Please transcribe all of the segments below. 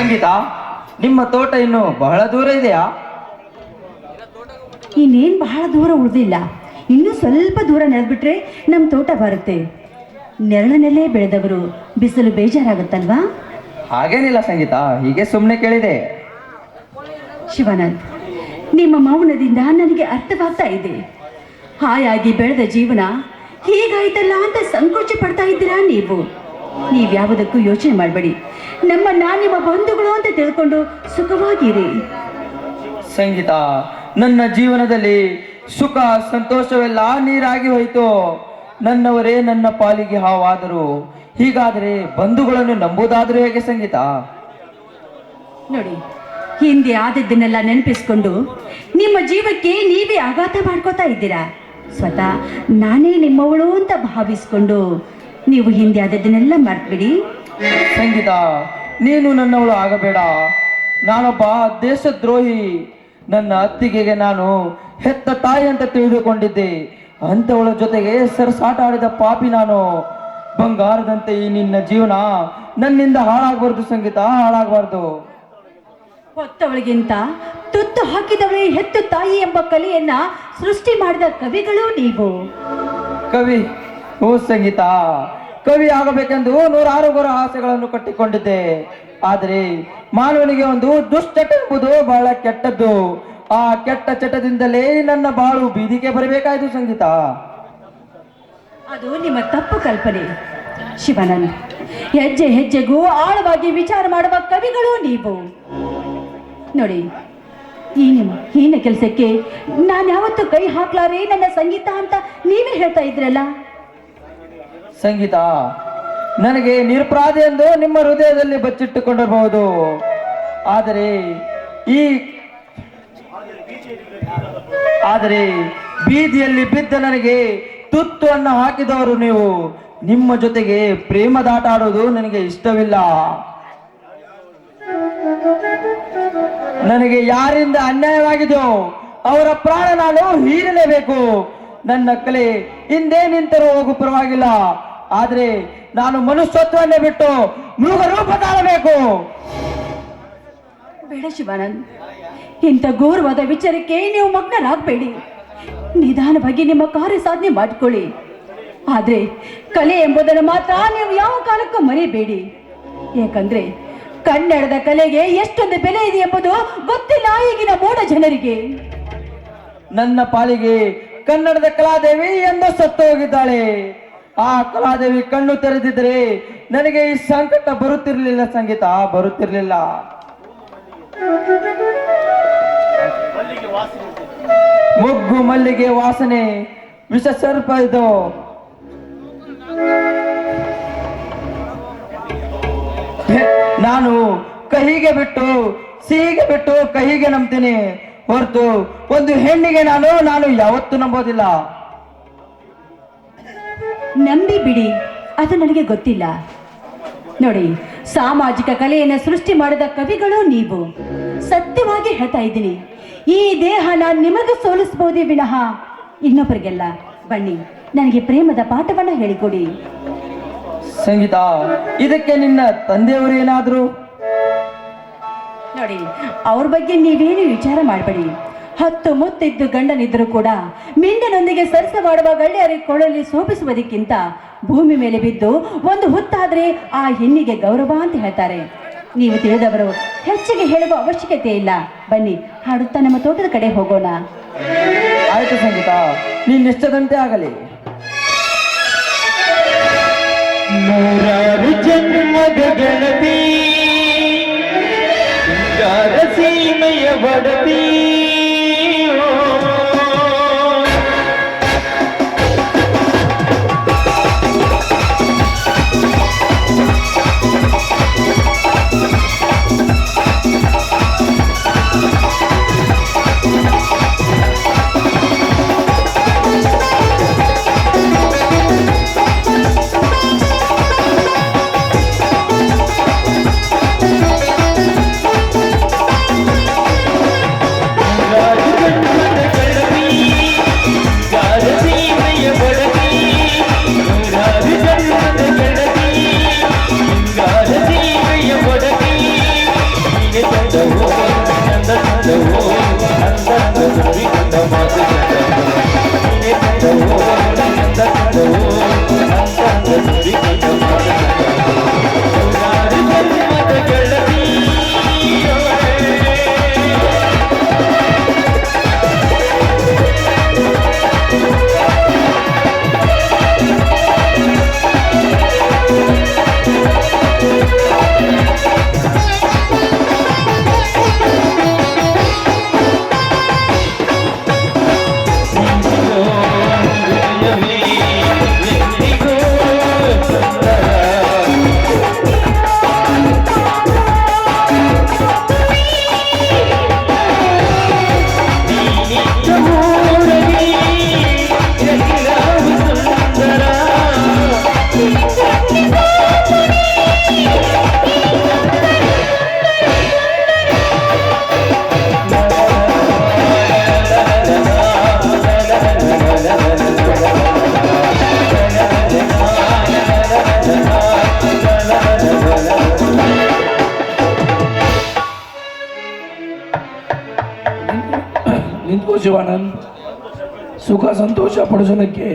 ಸಂಗೀತ ನಿಮ್ಮ ತೋಟ ಇನ್ನು ಬಹಳ ದೂರ ಇದೆಯಾ? ಇನ್ನೇನು ಬಹಳ ದೂರ ಉಳಿದಿಲ್ಲ. ಇನ್ನೂ ಸ್ವಲ್ಪ ದೂರ ನಡೆದ್ಬಿಟ್ರೆ ನಮ್ಮ ತೋಟ ಬರುತ್ತೆ. ನೆರಳಿನಲ್ಲೇ ಬೆಳೆದವರು ಬಿಸಿಲು ಬೇಜಾರಾಗುತ್ತಲ್ವಾ? ಹಾಗೇನಿಲ್ಲ ಸಂಗೀತ ಹೀಗೆ ಸುಮ್ಮನೆ ಕೇಳಿದೆ. ಶಿವಾನಂದ್ ನಿಮ್ಮ ಮೌನದಿಂದ ನನಗೆ ಅರ್ಥವಾಗ್ತಾ ಇದೆ. ಹಾಯಾಗಿ ಬೆಳೆದ ಜೀವನ ಹೀಗಾಯ್ತಲ್ಲ ಅಂತ ಸಂಕೋಚ ಪಡ್ತಾ ಇದ್ದೀರಾ ನೀವು? ನೀವ್ಯಾವುದಕ್ಕೂ ಯೋಚನೆ ಮಾಡಬೇಡಿ. ನಮ್ಮನ್ನ ನಿಮ್ಮ ಬಂಧುಗಳು ಅಂತ ತಿಳ್ಕೊಂಡು ಸುಖವಾಗಿರಿ. ಸಂಗೀತ ನನ್ನ ಜೀವನದಲ್ಲಿ ಸುಖ ಸಂತೋಷವೆಲ್ಲ ನೀರಾಗಿ ಹೋಯಿತು. ನನ್ನವರೇ ನನ್ನ ಪಾಲಿಗೆ ಹಾವಾದರು. ಹೀಗಾದರೆ ಬಂಧುಗಳನ್ನು ನಂಬುವುದಾದರೂ ಹೇಗೆ ಸಂಗೀತ? ನೋಡಿ ಹಿಂದೆ ಆದದ್ದನ್ನೆಲ್ಲ ನೆನಪಿಸ್ಕೊಂಡು ನಿಮ್ಮ ಜೀವಕ್ಕೆ ನೀವೇ ಆಘಾತ ಮಾಡ್ಕೋತಾ ಇದ್ದೀರಾ? ಸ್ವತಃ ನಾನೇ ನಿಮ್ಮವಳು ಅಂತ ಭಾವಿಸ್ಕೊಂಡು ನೀವು ಹಿಂದೆ ಆದದ್ದನ್ನೆಲ್ಲ ಮರ್ತ್ಬಿಡಿ. ಸಂಗೀತ ನೀನು ನನ್ನವಳು ಆಗಬೇಡ. ನಾನೊಬ್ಬ ದೇಶದ್ರೋಹಿ. ನನ್ನ ಅತ್ತಿಗೆಗೆ ನಾನು ಹೆತ್ತ ತಾಯಿ ಅಂತ ತಿಳಿದುಕೊಂಡಿದ್ದೆ. ಅಂಥವಳ ಜೊತೆಗೆ ಸರಸಾಟ ಆಡಿದ ಪಾಪಿ ನಾನು. ಬಂಗಾರದಂತೆ ಈ ನಿನ್ನ ಜೀವನ ನನ್ನಿಂದ ಹಾಳಾಗಬಾರ್ದು ಸಂಗೀತ ಹಾಳಾಗಬಾರ್ದು. ಹೊತ್ತವಳಿಗಿಂತ ತುತ್ತು ಹಾಕಿದವಳಿ ಹೆತ್ತು ತಾಯಿ ಎಂಬ ಕಲೆಯನ್ನ ಸೃಷ್ಟಿ ಮಾಡಿದ ಕವಿಗಳು ನೀವು. ಕವಿ ಓ ಸಂಗೀತ ಕವಿ ಆಗಬೇಕೆಂದು ನೂರಾರು ಗುರ ಆಸೆಗಳನ್ನು ಕಟ್ಟಿಕೊಂಡಿದ್ದೆ. ಆದರೆ ಮಾನವನಿಗೆ ಒಂದು ದುಶ್ಚಟ ಎಂಬುದು ಬಹಳ ಕೆಟ್ಟದ್ದು. ಆ ಕೆಟ್ಟ ಚಟದಿಂದಲೇ ನನ್ನ ಬಾಳು ಬೀದಿಗೆ ಬರಬೇಕಾಯ್ತು ಸಂಗೀತ. ಅದು ನಿಮ್ಮ ತಪ್ಪು ಕಲ್ಪನೆ. ಶಿವನನ್, ಹೆಜ್ಜೆ ಹೆಜ್ಜೆಗೂ ಆಳವಾಗಿ ವಿಚಾರ ಮಾಡುವ ಕವಿಗಳು ನೀವು. ನೋಡಿ, ಈ ಹೀನ ಕೆಲಸಕ್ಕೆ ನಾನು ಯಾವತ್ತೂ ಕೈ ಹಾಕ್ಲಾರೇ ನನ್ನ ಸಂಗೀತ ಅಂತ ನೀವೇ ಹೇಳ್ತಾ ಇದ್ರಲ್ಲ? ಸಂಗೀತ. ನನಗೆ ನಿರಪರಾಧ ಎಂದು ನಿಮ್ಮ ಹೃದಯದಲ್ಲಿ ಬಚ್ಚಿಟ್ಟುಕೊಂಡಿರಬಹುದು. ಆದರೆ ಈ ಆದರೆ ಬೀದಿಯಲ್ಲಿ ಬಿದ್ದ ನನಗೆ ತುತ್ತು ಅನ್ನ ಹಾಕಿದವರು ನೀವು. ನಿಮ್ಮ ಜೊತೆಗೆ ಪ್ರೇಮದಾಟ ಆಡೋದು ನನಗೆ ಇಷ್ಟವಿಲ್ಲ. ನನಗೆ ಯಾರಿಂದ ಅನ್ಯಾಯವಾಗಿದೆಯೋ ಅವರ ಪ್ರಾಣ ನಾನು ಹೀರಲೇಬೇಕು. ನನ್ನ ಕಲೆ ಹಿಂದೆ ನಿಂತರೂ ಹೋಗು ಪರವಾಗಿಲ್ಲ. ಆದ್ರೆ ನಾನು ಮನುಷ್ಯತ್ವನ್ನೇ ಬಿಟ್ಟು ಮೃಗ ರೂಪ ತಾಳಬೇಕು ಬೇಡ ಶಿವಾನಂದ್ ಇಂಥ ಗೌರವದ ವಿಚಾರಕ್ಕೆ ನೀವು ಮಗ್ನರಾಗಬೇಡಿ. ನಿಧಾನವಾಗಿ ನಿಮ್ಮ ಕಾರ್ಯ ಸಾಧನೆ ಮಾಡಿಕೊಳ್ಳಿ. ಆದ್ರೆ ಕಲೆ ಎಂಬುದನ್ನು ಮಾತ್ರ ನೀವು ಯಾವ ಕಾಲಕ್ಕೂ ಮರೆಯಬೇಡಿ ಯಾಕಂದ್ರೆ ಕನ್ನಡದ ಕಲೆಗೆ ಎಷ್ಟೊಂದು ಬೆಲೆ ಇದೆ ಎಂಬುದು ಗೊತ್ತಿಲ್ಲ ಈಗಿನ ಮೂಢ ಜನರಿಗೆ. ನನ್ನ ಪಾಲಿಗೆ ಕನ್ನಡದ ಕಲಾದೇವಿ ಎಂದು ಸತ್ತು ಹೋಗಿದ್ದಾಳೆ ಆ ಕಲಾದೇವಿ ಕಣ್ಣು ತೆರೆದಿದ್ರೆ ನನಗೆ ಈ ಸಂಕಟ ಬರುತ್ತಿರಲಿಲ್ಲ ಸಂಗೀತ ಬರುತ್ತಿರಲಿಲ್ಲ. ಮೊಗ್ಗು ಮಲ್ಲಿಗೆ ವಾಸನೆ, ವಿಷ ಸರ್ಪ ಇದು. ನಾನು ಕಹಿಗೆ ಬಿಟ್ಟು ಸಿಹಿಗೆ ಬಿಟ್ಟು ಕಹಿಗೆ ನಂಬ್ತೀನಿ ಹೊರತು ಒಂದು ಹೆಣ್ಣಿಗೆ ನಾನು ನಾನು ಯಾವತ್ತೂ ನಂಬೋದಿಲ್ಲ. ನಂಬಿ ಬಿಡಿ. ಅದು ನನಗೆ ಗೊತ್ತಿಲ್ಲ. ನೋಡಿ ಸಾಮಾಜಿಕ ಕಲೆಯನ್ನು ಸೃಷ್ಟಿ ಮಾಡಿದ ಕವಿಗಳು ನೀವು. ಸತ್ಯವಾಗಿ ಹೇಳ್ತಾ ಇದ್ದೀನಿ. ಈ ದೇಹ ನಾನು ನಿಮಗೆ ಸೋಲಿಸಬಹುದೇ ವಿನಃ. ಇನ್ನೊಬ್ಬರಿಗೆಲ್ಲ ಬನ್ನಿ ನನಗೆ ಪ್ರೇಮದ ಪಾಠವನ್ನ ಹೇಳಿಕೊಡಿ. ಸಂಗೀತ ಇದಕ್ಕೆ ನಿನ್ನ ತಂದೆಯವರು ಏನಾದರೂ? ನೋಡಿ ಅವ್ರ ಬಗ್ಗೆ ನೀವೇನು ವಿಚಾರ ಮಾಡಬೇಡಿ. ಹತ್ತು ಮುತ್ತಿದ್ದು ಗಂಡನಿದ್ದರೂ ಕೂಡ ಮಿಂಡನೊಂದಿಗೆ ಸರಸವಾಡುವ ಗಳ್ಳಿಯರಿ ಕೊಳಲಿ ಸೋಪಿಸುವುದಕ್ಕಿಂತ ಭೂಮಿ ಮೇಲೆ ಬಿದ್ದು ಒಂದು ಹುತ್ತಾದ್ರೆ ಆ ಹೆಣ್ಣಿಗೆ ಗೌರವ ಅಂತ ಹೇಳ್ತಾರೆ. ನೀವು ತಿಳಿದವರು ಹೆಚ್ಚಿಗೆ ಹೇಳುವ ಅವಶ್ಯಕತೆ ಇಲ್ಲ. ಬನ್ನಿ, ಹಾಡುತ್ತಾ ನಮ್ಮ ತೋಟದ ಕಡೆ ಹೋಗೋಣ. ಆಯ್ತು ಸಂಗೀತ, ನೀನ್ ಇಷ್ಟದಂತೆ ಆಗಲಿ. ನೂರಾರು ಜನ್ಮದ ಗಣತಿ ಸೀಮೆಯ ಕಂಡವೋ ನಂದ ಶಿವಾನಂದ್ ಸುಖ ಸಂತೋಷ ಪಡಿಸೋದಕ್ಕೆ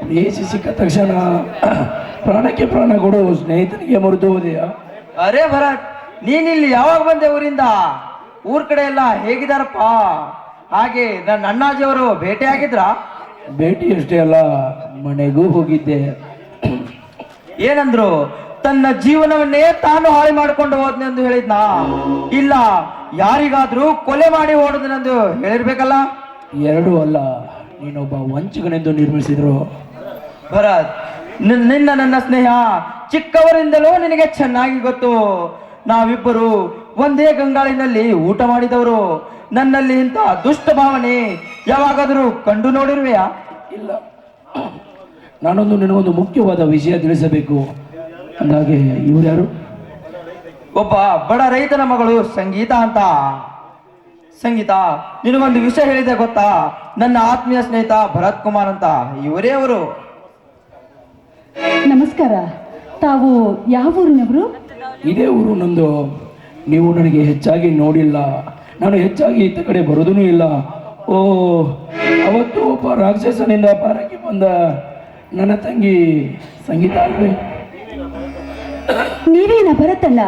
ಪ್ರೇಯಸಿ ಸಿಕ್ಕ ತಕ್ಷಣ ಪ್ರಾಣಕ್ಕೆ ಪ್ರಾಣ ಕೊಡು ಸ್ನೇಹಿತನಿಗೆ ಮರೆತು ಹೋದೆಯ ಅರೆ ಭರತ್ ನೀನಿಲ್ಲಿ ಯಾವಾಗ ಬಂದೆ ಊರಿಂದ? ಊರ್ ಕಡೆ ಎಲ್ಲ ಹೇಗಿದಾರಪ್ಪ? ಹಾಗೆ ನನ್ನ ಅಣ್ಣಾಜಿಯವರು ಭೇಟಿ ಆಗಿದ್ರ? ಭೇಟಿ ಅಷ್ಟೇ ಅಲ್ಲ ಮನೆಗೂ ಹೋಗಿದ್ದೆ. ಏನಂದ್ರು? ತನ್ನ ಜೀವನವನ್ನೇ ತಾನು ಹಾಳು ಮಾಡಿಕೊಂಡು ಹೋದ್ನೆಂದು ಹೇಳಿದ್ನಾ. ಇಲ್ಲ ಯಾರಿಗಾದ್ರೂ ಕೊಲೆ ಮಾಡಿ ಓಡದನೆಂದು ಹೇಳಿರ್ಬೇಕಲ್ಲ? ಎರಡೂ ಅಲ್ಲ ನೀನೊಬ್ಬ ವಂಚಕನೆಂದು ನಿರ್ಮಿಸಿದ್ರು. ಭರತ್ ನಿನ್- ನಿನ್ನ ನನ್ನ ಸ್ನೇಹ ಚಿಕ್ಕವರಿಂದಲೂ ನಿನಗೆ ಚೆನ್ನಾಗಿ ಗೊತ್ತು. ನಾವಿಬ್ಬರು ಒಂದೇ ಗಂಗಾಳಿನಲ್ಲಿ ಊಟ ಮಾಡಿದವರು. ನನ್ನಲ್ಲಿ ಇಂಥ ದುಷ್ಟ ಭಾವನೆ ಯಾವಾಗಾದರೂ ಕಂಡು ನೋಡಿರುವೆಯಾ? ಇಲ್ಲ. ನಾನೊಂದು ನಿನಗೊಂದು ಮುಖ್ಯವಾದ ವಿಷಯ ತಿಳಿಸಬೇಕು. ಅಂದಾಗೆ ಇವ್ರು ಯಾರು? ಒಬ್ಬ ಬಡ ರೈತನ ಮಗಳು ಸಂಗೀತ ಅಂತ. ಸಂಗೀತ ನಿನಗೊಂದು ವಿಷಯ ಹೇಳಿದೆ ಗೊತ್ತಾ? ನನ್ನ ಆತ್ಮೀಯ ಸ್ನೇಹಿತ ಭರತ್ ಕುಮಾರ್ ಅಂತ. ಇವರೇ ಅವರು. ನಮಸ್ಕಾರ. ತಾವು ಯಾವ ಊರಿನವರು? ಇದೇ ಊರು ನಂದು. ನೀವು ನನಗೆ ಹೆಚ್ಚಾಗಿ ನೋಡಿಲ್ಲ. ನಾನು ಹೆಚ್ಚಾಗಿ ಇತ್ತ ಕಡೆ ಬರೋದೂ ಇಲ್ಲ. ಓ ಅವತ್ತು ಒಬ್ಬ ರಾಕ್ಷಸನಿಂದ ಪಾರಕ್ಕೆ ಬಂದ ನನ್ನ ತಂಗಿ ಸಂಗೀತ ಅಲ್ವೇ ನೀವೇನ ಭರತಣ್ಣ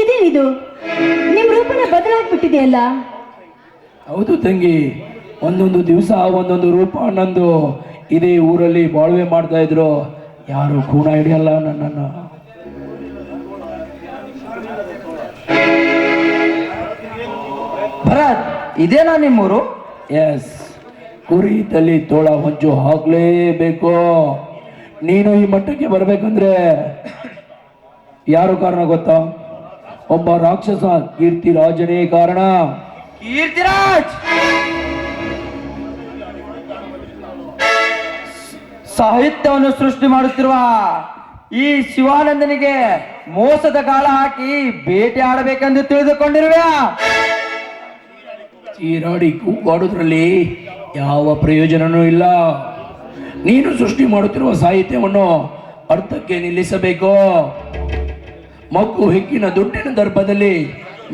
ಇದೇನಿದು? ನಿಮ್ ರೂಪನ ಬದಲಾಗ್ಬಿಟ್ಟಿದೆಯಲ್ಲ? ಹೌದು ತಂಗಿ. ಒಂದೊಂದು ದಿವಸ ಒಂದೊಂದು ರೂಪ ನಂದು ಇದೇ ಊರಲ್ಲಿ ಬಾಳ್ವೆ ಮಾಡ್ತಾ ಇದ್ರು. ಯಾರು ಕೂಣ ಹಿಡಿಯಲ್ಲ ನನ್ನನ್ನು. ಭರತ್ ಇದೇನಾ ನಿಮ್ಮೂರು? ಎಸ್ ಕುರಿ ತಲಿ ತೋಳ ಹೊಂಚು ಹಾಕ್ಲೇಬೇಕು. ನೀನು ಈ ಮಟ್ಟಕ್ಕೆ ಬರಬೇಕಂದ್ರೆ ಯಾರು ಕಾರಣ ಗೊತ್ತಾ? ಒಬ್ಬ ರಾಕ್ಷಸ ಕೀರ್ತಿ ರಾಜನೇ ಕಾರಣ. ಕೀರ್ತಿರಾಜ್! ಸಾಹಿತ್ಯವನ್ನು ಸೃಷ್ಟಿ ಮಾಡುತ್ತಿರುವ ಈ ಶಿವಾನಂದನಿಗೆ ಮೋಸದ ಕಾಲ ಹಾಕಿ ಬೇಟೆ ಆಡಬೇಕೆಂದು ತಿಳಿದುಕೊಂಡಿರುವ. ಚೀರಾಡಿ ಕೂಗಾಡೋದ್ರಲ್ಲಿ ಯಾವ ಪ್ರಯೋಜನನೂ ಇಲ್ಲ. ನೀನು ಸೃಷ್ಟಿ ಮಾಡುತ್ತಿರುವ ಸಾಹಿತ್ಯವನ್ನು ಅರ್ಥಕ್ಕೆ ನಿಲ್ಲಿಸಬೇಕು. ಮಗ್ಗು ಹೆಕ್ಕಿನ ದುಡ್ಡಿನ ದರ್ಭದಲ್ಲಿ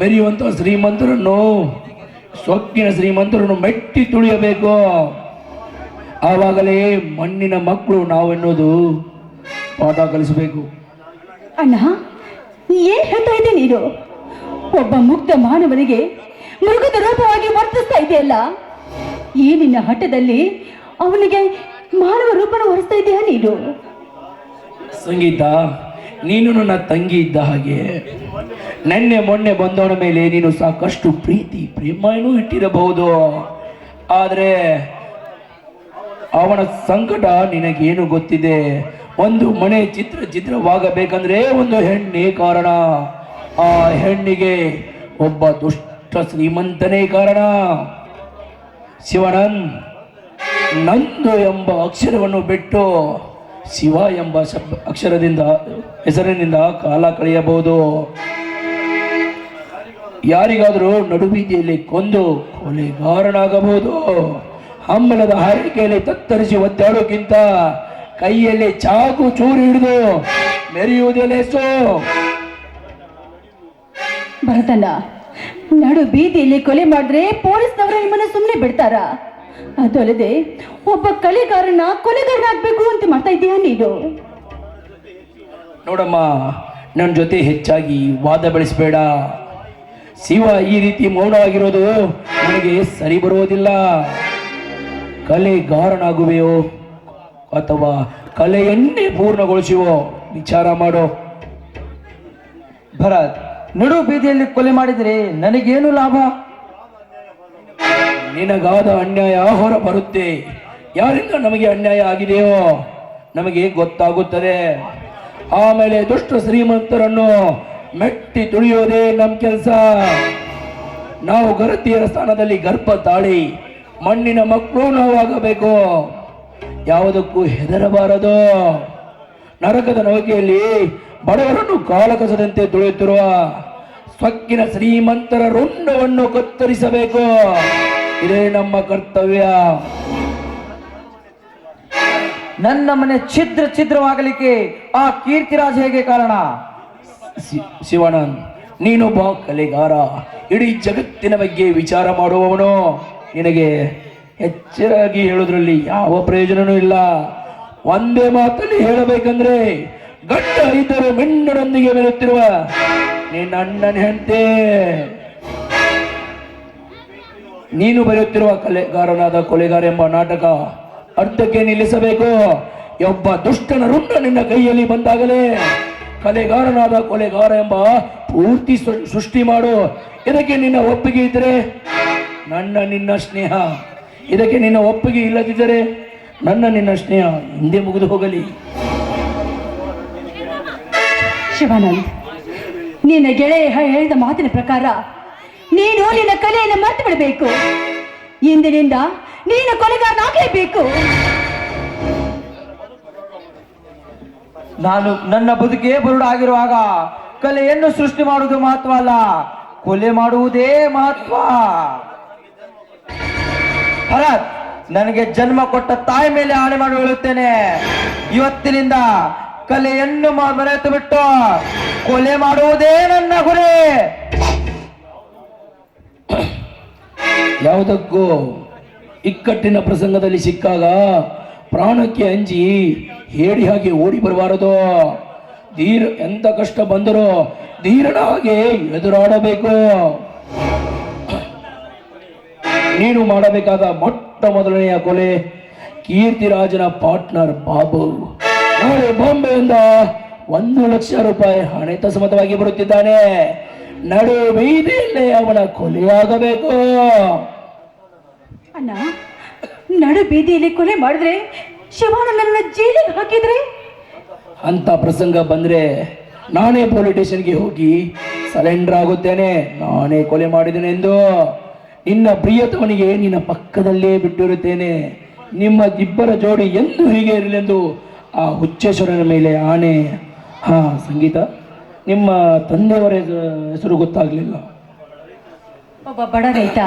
ಮೆರೆಯುವಂಥ ಶ್ರೀಮಂತರನ್ನು ಸೊಕ್ಕಿನ ಶ್ರೀಮಂತರನ್ನು ಮೆಟ್ಟಿ ತುಳಿಯಬೇಕು. ಆವಾಗಲೇ ಮಣ್ಣಿನ ಮಕ್ಕಳು ನಾವೆನ್ನೋದು ಪಾಠ ಕಲಿಸಬೇಕು. ಅಣ್ಣ ಏನ್ ಹೇಳ್ತಾ ಇದ್ದೆ ನೀನು? ಒಬ್ಬ ಮುಕ್ತ ಮಾನವನಿಗೆ ಮೃಗದ ರೂಪವಾಗಿ ವರ್ತಿಸ್ತಾ ಇದೆಯಲ್ಲ? ಈ ನಿನ್ನ ಹಠದಲ್ಲಿ ಅವನಿಗೆ ಮಾನವ ರೂಪನ ಹೊರಿಸ್ತಾ ಇದೆಯಾ ನೀನು? ಸಂಗೀತ ನೀನು ನನ್ನ ತಂಗಿ ಇದ್ದ ಹಾಗೆ. ನೆನ್ನೆ ಮೊನ್ನೆ ಬಂದವನ ಮೇಲೆ ನೀನು ಸಾಕಷ್ಟು ಪ್ರೀತಿ ಪ್ರೇಮನೂ ಇಟ್ಟಿರಬಹುದು. ಆದರೆ ಅವನ ಸಂಕಟ ನಿನಗೇನು ಗೊತ್ತಿದೆ? ಒಂದು ಮನೆ ಚಿತ್ರ ಚಿತ್ರವಾಗಬೇಕಂದ್ರೆ ಒಂದು ಹೆಣ್ಣೇ ಕಾರಣ. ಆ ಹೆಣ್ಣಿಗೆ ಒಬ್ಬ ದುಷ್ಟ ಶ್ರೀಮಂತನೇ ಕಾರಣ. ಶಿವನನ್ ನಂದು ಎಂಬ ಅಕ್ಷರವನ್ನು ಬಿಟ್ಟು ಶಿವ ಎಂಬ ಅಕ್ಷರದಿಂದ, ಹೆಸರಿನಿಂದ ಕಾಲ ಕಳೆಯಬಹುದು. ಯಾರಿಗಾದರೂ ನಡುಬೀದಿಯಲ್ಲಿ ಕೊಂದು ಕೊಲೆಗಾರನಾಗಬಹುದು. ಹಂಬಲದ ಹಾರಿಕೆಯಲ್ಲಿ ತತ್ತರಿಸಿ ಒದ್ದಾಡೋಕ್ಕಿಂತ ಕೈಯಲ್ಲಿ ಚಾಕು ಚೂರು ಹಿಡಿದು ಮೆರೆಯುವುದೇ ಭರತನ ನಡು ಬೀದಿಯಲ್ಲಿ ಕೊಲೆ ಮಾಡಿದ್ರೆ ಪೊಲೀಸ್ನವರು ನಿಮ್ಮನ್ನು ಸುಮ್ಮನೆ ಬಿಡ್ತಾರ? ಅದಲ್ಲದೆ ಒಬ್ಬ ಕಲೆಗಾರನ ಕೊಲೆಗಾರನಾಗಬೇಕು ಅಂತ ಮಾಡ್ತಾ ಇದೀಯ ನೀನು? ನೋಡಮ್ಮ ನನ್ನ ಜೊತೆ ಹೆಚ್ಚಾಗಿ ವಾದ ಬೆಳೆಸಬೇಡ. ಶಿವ ಈ ರೀತಿ ಮೌನವಾಗಿರೋದು ನನಗೆ ಸರಿ ಬರುವುದಿಲ್ಲ ಕಲೆಗಾರನಾಗುವೆಯೋ ಅಥವಾ ಕಲೆಯನ್ನೇ ಪೂರ್ಣಗೊಳಿಸುವೋ ವಿಚಾರ ಮಾಡೋ. ಭರತ್ ನಡು ಬೀದಿಯಲ್ಲಿ ಕೊಲೆ ಮಾಡಿದರೆ ನನಗೇನು ಲಾಭ? ನಿನಗಾದ ಅನ್ಯಾಯ ಹೊರ ಬರುತ್ತೆ ಯಾರಿಂದ ನಮಗೆ ಅನ್ಯಾಯ ಆಗಿದೆಯೋ ನಮಗೆ ಗೊತ್ತಾಗುತ್ತದೆ. ಆಮೇಲೆ ದುಷ್ಟ ಶ್ರೀಮಂತರನ್ನು ಮೆಟ್ಟಿ ತುಳಿಯೋದೇ ನಮ್ಮ ಕೆಲಸ. ನಾವು ಗರತಿಯರ ಸ್ಥಾನದಲ್ಲಿ ಗರ್ಭ ತಾಳಿ ಮಣ್ಣಿನ ಮಕ್ಕಳು ನಾವು ಆಗಬೇಕು ಯಾವುದಕ್ಕೂ ಹೆದರಬಾರದು. ನರಕದ ನೌಕೆಯಲ್ಲಿ ಬಡವರನ್ನು ಕಾಲಕಸದಂತೆ ತುಳಿಯುತ್ತಿರುವ ಸ್ವಕ್ಕಿನ ಶ್ರೀಮಂತರ ರುಂಡವನ್ನು ಕತ್ತರಿಸಬೇಕು. ಇದೇ ನಮ್ಮ ಕರ್ತವ್ಯ. ನನ್ನ ಮನೆ ಛಿದ್ರ ಛಿದ್ರವಾಗಲಿಕ್ಕೆ ಆ ಕೀರ್ತಿರಾಜ್ ಹೇಗೆ ಕಾರಣ? ಶಿ- ನೀನು ಬಾ ಕಲೆಗಾರ. ಇಡೀ ಜಗತ್ತಿನ ಬಗ್ಗೆ ವಿಚಾರ ಮಾಡುವವನು. ನಿನಗೆ ಹೆಚ್ಚಾಗಿ ಹೇಳೋದ್ರಲ್ಲಿ ಯಾವ ಪ್ರಯೋಜನವೂ ಇಲ್ಲ. ಒಂದೇ ಮಾತಲ್ಲಿ ಹೇಳಬೇಕಂದ್ರೆ, ಗಂಡ ಇದ್ದರೆ ಮಿಂಡನೊಂದಿಗೆ ಬೆರೆಯುತ್ತಿರುವ ನಿನ್ನ ಅಣ್ಣನ ಹೆಂಡತಿ. ನೀನು ಬರೆಯುತ್ತಿರುವ ಕಲೆಗಾರನಾದ ಕೊಲೆಗಾರ ಎಂಬ ನಾಟಕ ಅರ್ಧಕ್ಕೆ ನಿಲ್ಲಿಸಬೇಕು ಒಬ್ಬ ದುಷ್ಟನ ರುಂಡ ನಿನ್ನ ಕೈಯಲ್ಲಿ ಬಂದಾಗಲೇ ಕಲೆಗಾರನಾದ ಕೊಲೆಗಾರ ಎಂಬ ಪೂರ್ತಿ ಸೃಷ್ಟಿ ಮಾಡು. ಇದಕ್ಕೆ ನಿನ್ನ ಒಪ್ಪಿಗೆ ಇದ್ದರೆ ನನ್ನ ನಿನ್ನ ಸ್ನೇಹ. ಇದಕ್ಕೆ ನಿನ್ನ ಒಪ್ಪಿಗೆ ಇಲ್ಲದಿದ್ದರೆ ನನ್ನ ನಿನ್ನ ಸ್ನೇಹ ಹಿಂದೆ ಮುಗಿದು ಹೋಗಲಿ. ಶಿವಾನಂದ್, ನಿನ್ನ ಗೆಳೆಯ ಹೇಳಿದ ಮಾತಿನ ಪ್ರಕಾರ ನೀನು ನಿನ್ನ ಕಲೆಯನ್ನು ಮರೆತು ಬಿಡಬೇಕು. ಇಂದಿನಿಂದ ನೀನು ಕೊಲೆಗಾರನಾಗಲೇಬೇಕು. ನಾನು ನನ್ನ ಬದುಕೇ ಬರುಡಾಗಿರುವಾಗ ಕಲೆಯನ್ನು ಸೃಷ್ಟಿ ಮಾಡುವುದು ಮಹತ್ವ ಅಲ್ಲ ಕೊಲೆ ಮಾಡುವುದೇ ಮಹತ್ವ. ಭರತ್, ನನಗೆ ಜನ್ಮ ಕೊಟ್ಟ ತಾಯಿ ಮೇಲೆ ಆಣೆ ಮಾಡಿ ಹೇಳುತ್ತೇನೆ. ಇವತ್ತಿನಿಂದ ಕಲೆಯನ್ನು ಮರೆತು ಬಿಟ್ಟು ಕೊಲೆ ಮಾಡುವುದೇ ನನ್ನ ಗುರಿ. ಯಾವುದಕ್ಕೂ ಇಕ್ಕಟ್ಟಿನ ಪ್ರಸಂಗದಲ್ಲಿ ಸಿಕ್ಕಾಗ ಪ್ರಾಣಕ್ಕೆ ಅಂಜಿ ಹೇಳಿ ಹಾಗೆ ಓಡಿ ಬರಬಾರದು. ಧೀರ ಎಂತ ಕಷ್ಟ ಬಂದರೂ ಧೀರಣವಾಗಿ ಎದುರಾಡಬೇಕು. ನೀನು ಮಾಡಬೇಕಾದ ಮೊಟ್ಟ ಮೊದಲನೆಯ ಕೊಲೆ ಕೀರ್ತಿರಾಜನ ಪಾರ್ಟ್ನರ್ ಬಾಬು. ಬಾಂಬೆಯಿಂದ ಒಂದು ಲಕ್ಷ ರೂಪಾಯಿ ಹಣೆ ತಸಮತವಾಗಿ ಬರುತ್ತಿದ್ದಾನೆ. ನಡು ಬೀದಿಯಲ್ಲಿ ಅವಳ ಕೊಲೆಯಾಗಬೇಕು. ಅಣ್ಣ ನಡು ಬೀದಿಯಲ್ಲಿ ಕೊಲೆ ಮಾಡಿದ್ರೆ ಶಿವಾನಂದನ ಜೈಲಿಗೆ ಹಾಕಿದ್ರೆ? ಅಂತ ಪ್ರಸಂಗ ಬಂದ್ರೆ ನಾನೇ ಪೊಲೀಸ್ ಸ್ಟೇಷನ್ಗೆ ಹೋಗಿ ಸರೆಂಡರ್ ಆಗುತ್ತೇನೆ ನಾನೇ ಕೊಲೆ ಮಾಡಿದ್ದೇನೆಂದು ನಿನ್ನ ಪ್ರಿಯತವನಿಗೆ ನಿನ್ನ ಪಕ್ಕದಲ್ಲೇ ಬಿಟ್ಟಿರುತ್ತೇನೆ. ನಿಮ್ಮ ಇಬ್ಬರ ಜೋಡಿ ಎಂದು ಹೀಗೆ ಇರಲೆಂದು ಆ ಹುಚ್ಚೇಶ್ವರನ ಮೇಲೆ ಆನೆ ಹಾ ಸಂಗೀತ? ನಿಮ್ಮ ತಂದೆಯವರ ಹೆಸರು ಗೊತ್ತಾಗ್ಲಿಲ್ಲ. ಒಬ್ಬ ಬಡ ರೈತ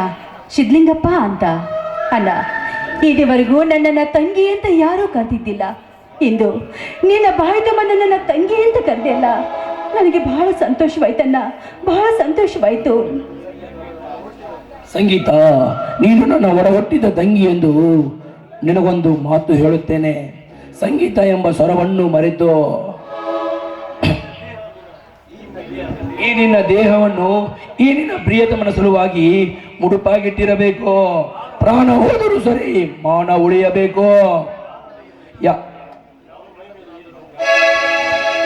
ಸಿದ್ಲಿಂಗಪ್ಪ ಅಂತ. ಅಲ್ಲ ಇದುವರೆಗೂ ನನ್ನನ್ನ ತಂಗಿ ಅಂತ ಯಾರೂ ಕರೆದಿದ್ದಿಲ್ಲ. ಇಂದು ನಿನ್ನ ಬಾಯಿತಮ್ಮ ನನ್ನನ್ನು ತಂಗಿ ಅಂತ ಕರೆದಿಲ್ಲ. ನನಗೆ ಬಹಳ ಸಂತೋಷವಾಯ್ತಣ್ಣ ಬಹಳ ಸಂತೋಷವಾಯ್ತು. ಸಂಗೀತ ನೀನು ನನ್ನ ಒಡಹುಟ್ಟಿದ ತಂಗಿ ಎಂದು ನಿನಗೊಂದು ಮಾತು ಹೇಳುತ್ತೇನೆ. ಸಂಗೀತ ಎಂಬ ಸ್ವರವನ್ನು ಮರೆತು ಈ ನಿನ್ನ ದೇಹವನ್ನು, ಈ ನಿನ್ನ ಪ್ರಿಯತಮನ ಸಲುವಾಗಿ ಮುಡುಪಾಗಿಟ್ಟಿರಬೇಕು. ಪ್ರಾಣ ಹೋದರೂ ಸರಿ ಮಾನ ಉಳಿಯಬೇಕು.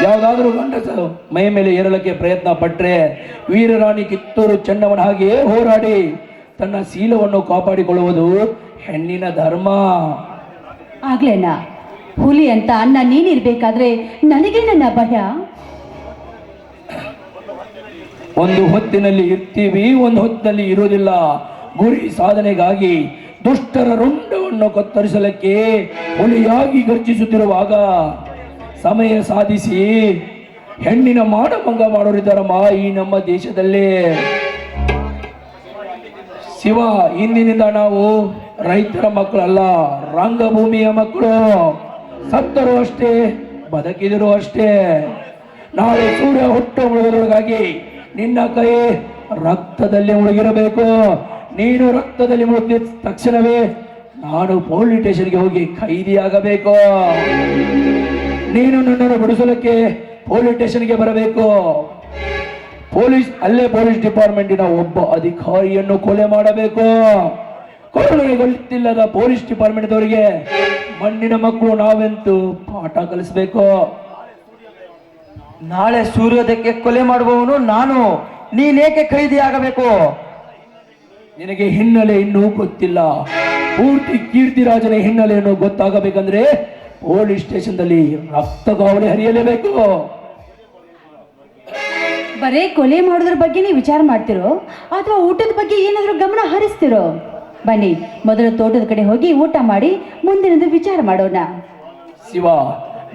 ಯಾವುದಾದ್ರೂ ಗಂಡಸರು ಮೈ ಮೇಲೆ ಏರಲಕ್ಕೆ ಪ್ರಯತ್ನ ಪಟ್ಟರೆ ವೀರರಾಣಿ ಕಿತ್ತೂರು ಚೆನ್ನವನ ಹಾಗೆಯೇ ಹೋರಾಡಿ ತನ್ನ ಶೀಲವನ್ನು ಕಾಪಾಡಿಕೊಳ್ಳುವುದು ಹೆಣ್ಣಿನ ಧರ್ಮ. ಆಗ್ಲೇನಾ? ಹುಲಿ ಅಂತ ಅನ್ನ ನೀನಿರ್ಬೇಕಾದ್ರೆ ನನಗೆ ಭಯ. ಒಂದು ಹೊತ್ತಿನಲ್ಲಿ ಇರ್ತೀವಿ, ಒಂದು ಹೊತ್ತಿನಲ್ಲಿ ಇರುವುದಿಲ್ಲ. ಗುರಿ ಸಾಧನೆಗಾಗಿ ದುಷ್ಟರ ರುಂಡವನ್ನು ಕತ್ತರಿಸಲಿಕ್ಕೆ ಹುಲಿಯಾಗಿ ಗರ್ಜಿಸುತ್ತಿರುವಾಗ ಸಮಯ ಸಾಧಿಸಿ ಹೆಣ್ಣಿನ ಮಾಡಭಂಗ ಮಾಡೋರಿದ್ದಾರಮ್ಮ ಈ ನಮ್ಮ ದೇಶದಲ್ಲೇ. ಶಿವ, ಇಂದಿನಿಂದ ನಾವು ರೈತರ ಮಕ್ಕಳಲ್ಲ, ರಂಗಭೂಮಿಯ ಮಕ್ಕಳು. ಸತ್ತರು ಅಷ್ಟೇ, ಬದುಕಿದರೂ ಅಷ್ಟೇ. ನಾಳೆ ಸೂರ್ಯ ಹುಟ್ಟು ಮುಳುವುದರೊಳಗಾಗಿ ನಿನ್ನ ಕೈ ರಕ್ತದಲ್ಲಿ ಮುಳುಗಿರಬೇಕು. ನೀನು ರಕ್ತದಲ್ಲಿ ಮುಳುಗಿದ ತಕ್ಷಣವೇ ನಾನು ಪೊಲೀಸ್ ಸ್ಟೇಷನ್ಗೆ ಹೋಗಿ ಖೈದಿಯಾಗಬೇಕು. ನೀನು ನನ್ನನ್ನು ಬಿಡಿಸಲಿಕ್ಕೆ ಪೊಲೀಸ್ ಸ್ಟೇಷನ್ಗೆ ಬರಬೇಕು. ಪೊಲೀಸ್, ಅಲ್ಲೇ ಪೊಲೀಸ್ ಡಿಪಾರ್ಟ್ಮೆಂಟಿನ ಒಬ್ಬ ಅಧಿಕಾರಿಯನ್ನು ಕೊಲೆ ಮಾಡಬೇಕು. ಕೊಲೆ ಗೊತ್ತಿಲ್ಲದ ಪೊಲೀಸ್ ಡಿಪಾರ್ಟ್ಮೆಂಟ್ದವರಿಗೆ ಮಣ್ಣಿನ ಮಕ್ಕಳು ನಾವೆಂತೂ ಪಾಠ ಕಲಿಸ್ಬೇಕು. ನಾಳೆ ಸೂರ್ಯೋದಯಕ್ಕೆ ಕೊಲೆ ಮಾಡುವವನು ನಾನು. ನೀನೇಕೆ ಖರೀದಿ ಆಗಬೇಕು? ನಿನಗೆ ಹಿನ್ನೆಲೆ ಇನ್ನೂ ಗೊತ್ತಿಲ್ಲ. ಪೂರ್ತಿ ಕೀರ್ತಿರಾಜನ ಹಿನ್ನೆಲೆಯನ್ನು ಗೊತ್ತಾಗಬೇಕಂದ್ರೆ ಪೊಲೀಸ್ ಸ್ಟೇಷನ್ದಲ್ಲಿ ರಕ್ತಗಾವಣೆ ಹರಿಯಲೇಬೇಕು. ಬರೇ ಕೊಲೆ ಮಾಡೋದ್ರ ಬಗ್ಗೆನೇ ವಿಚಾರ ಮಾಡ್ತಿರೋ? ಅಥವಾ ಊಟದ ಬಗ್ಗೆ ಏನಾದರೂ ಗಮನ ಹರಿಸ್ತಿರೋ? ಬನ್ನಿ ಮೊದಲು ತೋಟದ ಕಡೆ ಹೋಗಿ ಊಟ ಮಾಡಿ ಮುಂದಿನದು ವಿಚಾರ ಮಾಡೋಣ. ಶಿವ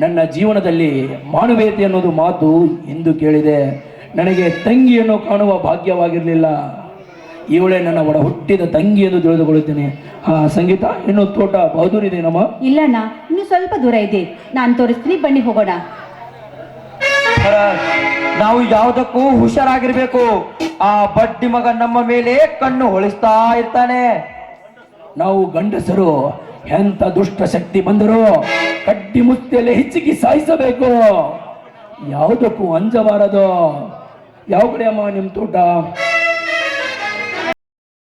ನನ್ನ ಜೀವನದಲ್ಲಿ ಮಾನವೀಯತೆ ಅನ್ನೋದು ಮಾತು ಎಂದು ಕೇಳಿದೆ. ನನಗೆ ತಂಗಿಯನ್ನು ಕಾಣುವ ಭಾಗ್ಯವಾಗಿರಲಿಲ್ಲ. ಇವಳೇ ನನ್ನ ಒಡ ಹುಟ್ಟಿದ ತಂಗಿ ಎಂದು ತಿಳಿದುಕೊಳ್ಳುತ್ತೇನೆ. ಆ ಸಂಗೀತ ಇನ್ನು ತೋಟ ಬಹದೂರಿದೆ ನಮ್ಮ. ಇಲ್ಲಣ್ಣ ಇನ್ನು ಸ್ವಲ್ಪ ದೂರ ಇದೆ. ನಾನು ತೋರಿಸ್ತೀನಿ ಬನ್ನಿ ಹೋಗೋಣ. ನಾವು ಯಾವುದಕ್ಕೂ ಹುಷಾರಾಗಿರ್ಬೇಕು. ಆ ಬಡ್ಡಿ ಮಗ ನಮ್ಮ ಮೇಲೆ ಕಣ್ಣು ಹೊಳಿಸ್ತಾ ಇರ್ತಾನೆ. ನಾವು ಗಂಡಸರು ಎಂತ ದುಷ್ಟ ಶಕ್ತಿ ಬಂದರೂ ಕಡ್ಡಿ ಮುತ್ತೆಯಲ್ಲಿ ಹೆಚ್ಚಿಗೆ ಸಾಯಿಸಬೇಕು. ಯಾವುದಕ್ಕೂ ಅಂಜಬಾರದು. ಯಾವ ಕಡೆ ಅಮ್ಮ ನಿಮ್ಮ ತೋಟ?